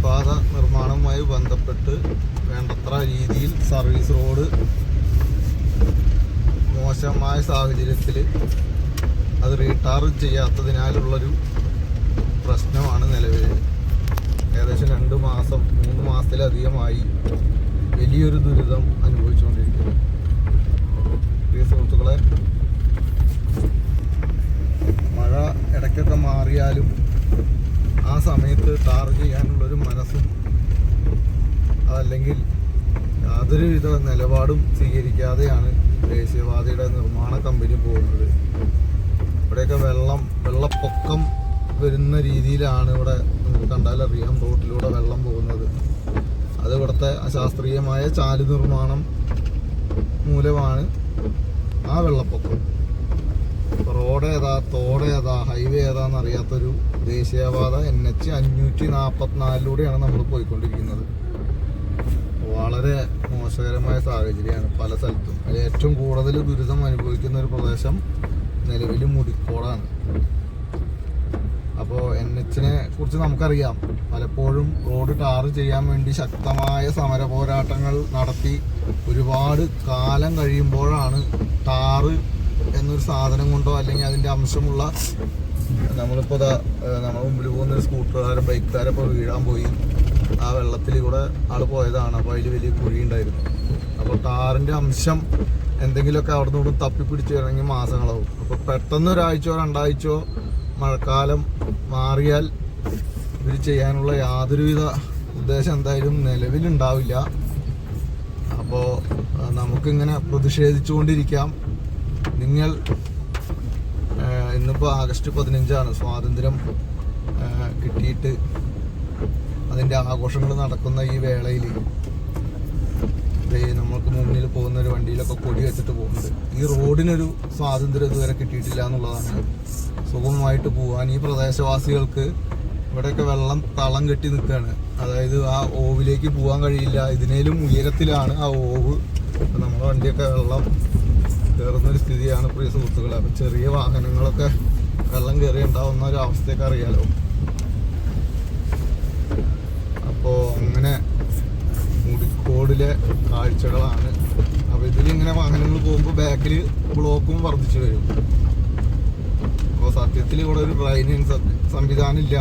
അടിപ്പാത നിർമ്മാണവുമായി ബന്ധപ്പെട്ട് വേണ്ടത്ര രീതിയിൽ സർവീസ് റോഡ് മോശമായ സാഹചര്യത്തിൽ അത് റീടാർ ചെയ്യാത്തതിനാലുള്ളൊരു പ്രശ്നമാണ് നിലവിൽ ഏകദേശം രണ്ട് മാസം മൂന്ന് മാസത്തിലധികമായി വലിയൊരു ദുരിതം അനുഭവിച്ചുകൊണ്ടിരിക്കുന്നു. പ്രിയ സുഹൃത്തുക്കളെ മഴ ഇടയ്ക്കൊക്കെ മാറിയാലും ആ സമയത്ത് ടാർ ചെയ്യാനുള്ളൊരു മനസ്സും അതല്ലെങ്കിൽ യാതൊരു വിധ നിലപാടും സ്വീകരിക്കാതെയാണ് ദേശീയവാദിയുടെ നിർമ്മാണ കമ്പനി പോകുന്നത്. ഇവിടെയൊക്കെ വെള്ളം വെള്ളപ്പൊക്കം വരുന്ന രീതിയിലാണ് ഇവിടെ കണ്ടാലറിയാം റോട്ടിലൂടെ വെള്ളം പോകുന്നത്. അത് ഇവിടുത്തെ അശാസ്ത്രീയമായ ചാലു നിർമ്മാണം മൂലമാണ് ആ വെള്ളപ്പൊക്കം. റോഡ് ഏതാ തോട് ഏതാ ഹൈവേ ഏതാന്ന് അറിയാത്തൊരു ദേശീയപാത എൻ എച്ച് അഞ്ഞൂറ്റി നാൽപ്പത്തിനാലിലൂടെയാണ് നമ്മൾ പോയിക്കൊണ്ടിരിക്കുന്നത്. വളരെ മോശകരമായ സാഹചര്യമാണ് പല സ്ഥലത്തും. അതിൽ ഏറ്റവും കൂടുതൽ ദുരിതം അനുഭവിക്കുന്ന ഒരു പ്രദേശം നിലവിൽ മുടിക്കോടാണ്. അപ്പോൾ എൻ എച്ചിനെ കുറിച്ച് നമുക്കറിയാം. പലപ്പോഴും റോഡ് ടാർ ചെയ്യാൻ വേണ്ടി ശക്തമായ സമര പോരാട്ടങ്ങൾ നടത്തി ഒരുപാട് കാലം കഴിയുമ്പോഴാണ് ടാറ് എന്നൊരു സാധനം കൊണ്ടോ അല്ലെങ്കിൽ അതിന്റെ അംശമുള്ള നമ്മളിപ്പോൾ ഇതാ നമ്മുടെ മുമ്പിൽ പോകുന്ന ഒരു സ്കൂട്ടറുകാരൻ ബൈക്കുകാരെ ഇപ്പോൾ വീഴാൻ പോയി. ആ വെള്ളത്തിൽ കൂടെ ആൾ പോയതാണ്. അപ്പോൾ അതിൽ വലിയ കുഴി ഉണ്ടായിരുന്നു. അപ്പോൾ ടാറിന്റെ അംശം എന്തെങ്കിലുമൊക്കെ അവിടെ നിന്ന് തപ്പിപ്പിടിച്ച് വരണമെങ്കിൽ മാസങ്ങളാവും. അപ്പോൾ പെട്ടെന്ന് ഒരാഴ്ചയോ രണ്ടാഴ്ചയോ മഴക്കാലം മാറിയാൽ ഇവർ ചെയ്യാനുള്ള യാതൊരുവിധ ഉദ്ദേശം എന്തായാലും നിലവിലുണ്ടാവില്ല. അപ്പോൾ നമുക്കിങ്ങനെ പ്രതിഷേധിച്ചുകൊണ്ടിരിക്കാം. നിങ്ങൾ ഇന്നിപ്പോൾ ആഗസ്റ്റ് പതിനഞ്ചാണ്. സ്വാതന്ത്ര്യം കിട്ടിയിട്ട് അതിന്റെ ആഘോഷങ്ങൾ നടക്കുന്ന ഈ വേളയിൽ നമ്മൾക്ക് മുന്നിൽ പോകുന്ന ഒരു വണ്ടിയിലൊക്കെ കൊടി വെച്ചിട്ട് പോകുന്നുണ്ട്. ഈ റോഡിനൊരു സ്വാതന്ത്ര്യം ഇതുവരെ കിട്ടിയിട്ടില്ല എന്നുള്ളതാണ് സുഗമമായിട്ട് പോകാൻ ഈ പ്രദേശവാസികൾക്ക് ഇവിടെയൊക്കെ വെള്ളം തളം കെട്ടി നിൽക്കുകയാണ്. അതായത് ആ ഓവിലേക്ക് പോകാൻ കഴിയില്ല. ഇതിനേലും ഉയരത്തിലാണ് ആ ഓവ്. നമ്മുടെ വണ്ടിയൊക്കെ വെള്ളം കയറുന്നൊരു സ്ഥിതിയാണ് പ്രിയ സുഹൃത്തുക്കളെ. അപ്പം ചെറിയ വാഹനങ്ങളൊക്കെ വെള്ളം കയറി ഉണ്ടാവുന്ന ഒരു അവസ്ഥയൊക്കെ അറിയാലോ? അപ്പോൾ അങ്ങനെ മുടിക്കോടിലെ കാഴ്ചകളാണ്. അപ്പോൾ ഇതിലിങ്ങനെ വാഹനങ്ങൾ പോകുമ്പോൾ ബാക്കിൽ ബ്ലോക്കും വർദ്ധിച്ചു വരും. അപ്പോൾ സത്യത്തിൽ ഇവിടെ ഒരു ഡ്രൈനിങ് സംവിധാനം ഇല്ല.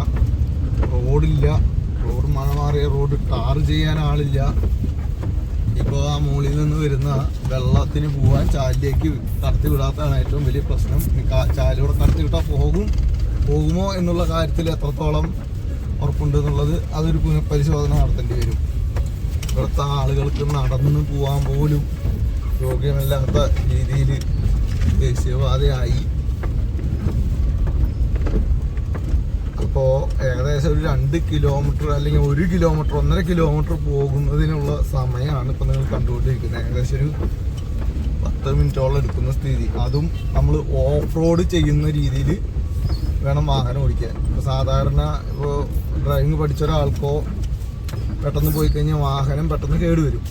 റോഡില്ല. റോഡ് മഴ മാറിയ റോഡ് ടാർ ചെയ്യാൻ ആളില്ല. ഇപ്പോൾ ആ മുകളിൽ നിന്ന് വരുന്ന വെള്ളത്തിന് പോകാൻ ചാലിലേക്ക് കടത്തി വിടാത്തതാണ് ഏറ്റവും വലിയ പ്രശ്നം. ചാലിലൂടെ കടത്തി വിട്ടാൽ പോകും പോകുമോ എന്നുള്ള കാര്യത്തിൽ എത്രത്തോളം ഉറപ്പുണ്ട് എന്നുള്ളത് അതൊരു പുനഃപരിശോധന നടത്തേണ്ടി വരും. ഇവിടുത്തെ ആളുകൾക്ക് നടന്ന് പോകാൻ പോലും യോഗ്യമല്ലാത്ത രീതിയിൽ ദേശീയപാതയായി അപ്പോൾ ഏകദേശം ഒരു രണ്ട് കിലോമീറ്റർ അല്ലെങ്കിൽ ഒരു കിലോമീറ്റർ ഒന്നര കിലോമീറ്റർ പോകുന്നതിനുള്ള സമയമാണ് ഇപ്പോൾ നിങ്ങൾ കണ്ടുകൊണ്ടിരിക്കുന്നത്. ഏകദേശം ഒരു പത്ത് മിനിറ്റോളം എടുക്കുന്ന സ്ഥിതി. അതും നമ്മൾ ഓഫ് റോഡ് ചെയ്യുന്ന രീതിയിൽ വേണം വാഹനം ഓടിക്കാൻ. ഇപ്പോൾ സാധാരണ ഇപ്പോൾ ഡ്രൈവിംഗ് പഠിച്ച ഒരാൾക്കോ പെട്ടെന്ന് പോയി കഴിഞ്ഞാൽ വാഹനം പെട്ടെന്ന് കേടുവരും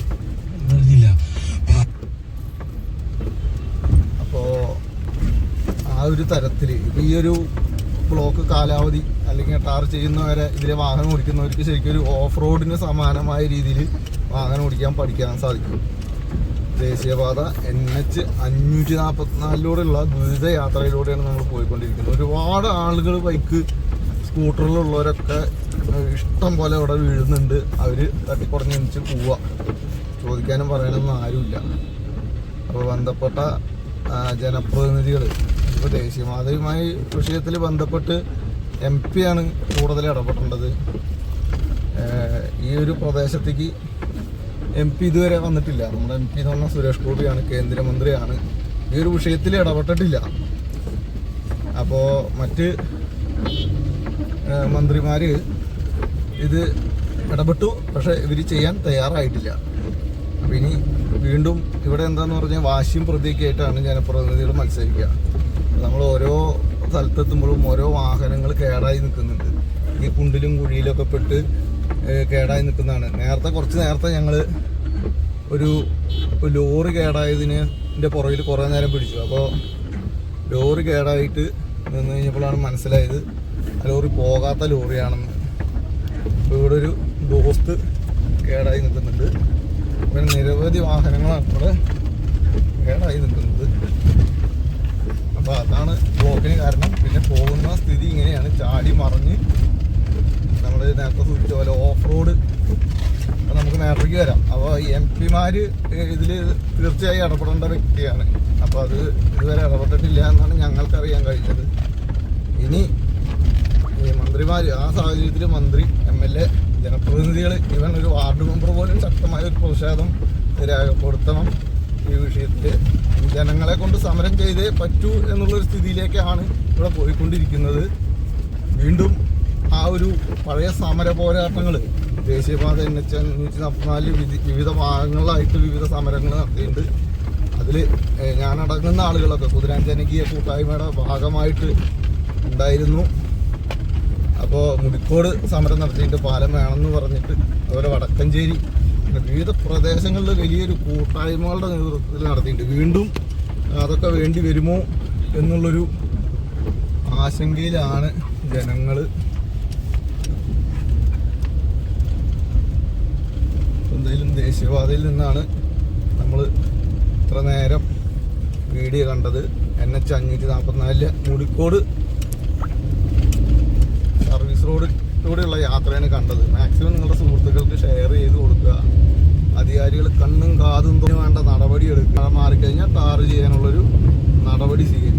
അപ്പോൾ ആ ഒരു തരത്തിൽ ഇപ്പം ഈ ഒരു ബ്ലോക്ക് കാലാവധി അല്ലെങ്കിൽ ടാർ ചെയ്യുന്നവരെ ഇതിലെ വാഹനം ഓടിക്കുന്നവർക്ക് ശരിക്കും ഒരു ഓഫ് റോഡിന് സമാനമായ രീതിയിൽ വാഹനം ഓടിക്കാൻ പഠിക്കാൻ സാധിക്കും. ദേശീയപാത എൻ എച്ച് അഞ്ഞൂറ്റി നാൽപ്പത്തിനാലിലൂടെയുള്ള ദുരിത യാത്രയിലൂടെയാണ് നമ്മൾ പോയിക്കൊണ്ടിരിക്കുന്നത്. ഒരുപാട് ആളുകൾ ബൈക്ക് സ്കൂട്ടറിലുള്ളവരൊക്കെ ഇഷ്ടം പോലെ ഇവിടെ വീഴുന്നുണ്ട്. അവർ തട്ടിക്കുറഞ്ഞ് എണിച്ച് പോവുക ചോദിക്കാനും പറയാനൊന്നും ആരുമില്ല. അപ്പോൾ ബന്ധപ്പെട്ട ജനപ്രതിനിധികൾ ഇപ്പോൾ ദേശീയപാതയുമായി വിഷയത്തിൽ ബന്ധപ്പെട്ട് എം പി ആണ് കൂടുതൽ ഇടപെടേണ്ടത് ഈ ഒരു പ്രദേശത്തേക്ക് എം പി ഇതുവരെ വന്നിട്ടില്ല. നമ്മുടെ എം പി എന്ന് പറഞ്ഞാൽ സുരേഷ് ഗോപിയാണ് കേന്ദ്രമന്ത്രിയാണ്. ഈ ഒരു വിഷയത്തിൽ ഇടപെട്ടിട്ടില്ല. അപ്പോൾ മറ്റ് മന്ത്രിമാർ ഇത് ഇടപെട്ടു. പക്ഷേ ഇവർ ചെയ്യാൻ തയ്യാറായിട്ടില്ല. അപ്പം ഇനി വീണ്ടും ഇവിടെ എന്താന്ന് പറഞ്ഞാൽ വാശിയും പ്രതിയൊക്കെ ആയിട്ടാണ് ജനപ്രതിനിധികൾ മത്സരിക്കുക. നമ്മൾ ഓരോ സ്ഥലത്തെത്തുമ്പോഴും ഓരോ വാഹനങ്ങൾ കേടായി നിൽക്കുന്നുണ്ട്. ഈ കുണ്ടിലും കുഴിയിലൊക്കെ പെട്ട് കേടായി നിൽക്കുന്നതാണ്. നേരത്തെ കുറച്ച് നേരത്തെ ഞങ്ങൾ ഒരു ലോറി കേടായതിന് ന്റെ പുറകിൽ കുറേ നേരം പിടിച്ചു. അപ്പോൾ ലോറി കേടായിട്ട് നിന്ന് കഴിഞ്ഞപ്പോഴാണ് മനസ്സിലായത് ആ ലോറി പോകാത്ത ലോറിയാണെന്ന്. അപ്പോൾ ഇവിടെ ഒരു ദോസ്ത് കേടായി നിൽക്കുന്നുണ്ട്. പിന്നെ നിരവധി വാഹനങ്ങളാണ് ഇവിടെ കേടായി നിൽക്കുന്നത്. അപ്പോൾ അതാണ് ബ്ലോക്കിന് കാരണം. പിന്നെ പോകുന്ന സ്ഥിതി ഇങ്ങനെയാണ്. ചാടി മറിഞ്ഞ് നമ്മൾ നേരത്തെ സൂചിച്ച പോലെ ഓഫ് റോഡ് നമുക്ക് നേരത്തേക്ക് വരാം. അപ്പോൾ എം പിമാർ ഇതിൽ തീർച്ചയായും ഇടപെടേണ്ട വ്യക്തിയാണ്. അപ്പോൾ അത് ഇതുവരെ ഇടപെട്ടിട്ടില്ല എന്നാണ് ഞങ്ങൾക്കറിയാൻ കഴിഞ്ഞത്. ഇനി മന്ത്രിമാർ ആ സാഹചര്യത്തിൽ മന്ത്രി എം എൽ എ ജനപ്രതിനിധികൾ ഇവൻ ഒരു വാർഡ് മെമ്പർ പോലും ശക്തമായ ഒരു പ്രതിഷേധം രേഖപ്പെടുത്തണം ഈ വിഷയത്തിൽ ജനങ്ങളെ കൊണ്ട് സമരം ചെയ്തേ പറ്റൂ എന്നുള്ളൊരു സ്ഥിതിയിലേക്കാണ് ഇവിടെ പോയിക്കൊണ്ടിരിക്കുന്നത്. വീണ്ടും ആ ഒരു പഴയ സമര പോരാട്ടങ്ങൾ ദേശീയപാത എൻ എച്ച് അഞ്ഞൂറ്റി നാൽപ്പത്തിനാല് വിധി വിവിധ ഭാഗങ്ങളിലായിട്ട് വിവിധ സമരങ്ങൾ നടത്തിയിട്ടുണ്ട്. അതിൽ ഞാനടങ്ങുന്ന ആളുകളൊക്കെ കുതിരാഞ്ചനകീയ കൂട്ടായ്മയുടെ ഭാഗമായിട്ട് ഉണ്ടായിരുന്നു. അപ്പോൾ മുടിക്കോട് സമരം നടത്തിയിട്ട് പാലം വേണമെന്ന് പറഞ്ഞിട്ട് അതുപോലെ വടക്കഞ്ചേരി വിവിധ പ്രദേശങ്ങളിൽ വലിയൊരു കൂട്ടായ്മകളുടെ നേതൃത്വത്തിൽ നടത്തിയിട്ടുണ്ട്. വീണ്ടും അതൊക്കെ വേണ്ടി വരുമോ എന്നുള്ളൊരു ആശങ്കയിലാണ് ജനങ്ങൾ എന്തായാലും ദേശീയപാതയിൽ നിന്നാണ് നമ്മൾ ഇത്ര നേരം വീഡിയോ കണ്ടത്. എൻ എച്ച് അഞ്ഞൂറ്റി നാൽപ്പത്തിനാലിലെ മുടിക്കോട് സർവീസ് റോഡിലൂടെയുള്ള യാത്രയാണ് കണ്ടത്. മാക്സിമം നിങ്ങളുടെ സുഹൃത്തുക്കൾക്ക് ഷെയർ ചെയ്ത് കൊടുക്കുക. അധികാരികൾ കണ്ണും കാതും വേണ്ട നടപടി എടുക്കുക മാറിക്കഴിഞ്ഞാൽ ടാർ ചെയ്യാനുള്ളൊരു നടപടി സ്വീകരിക്കുക.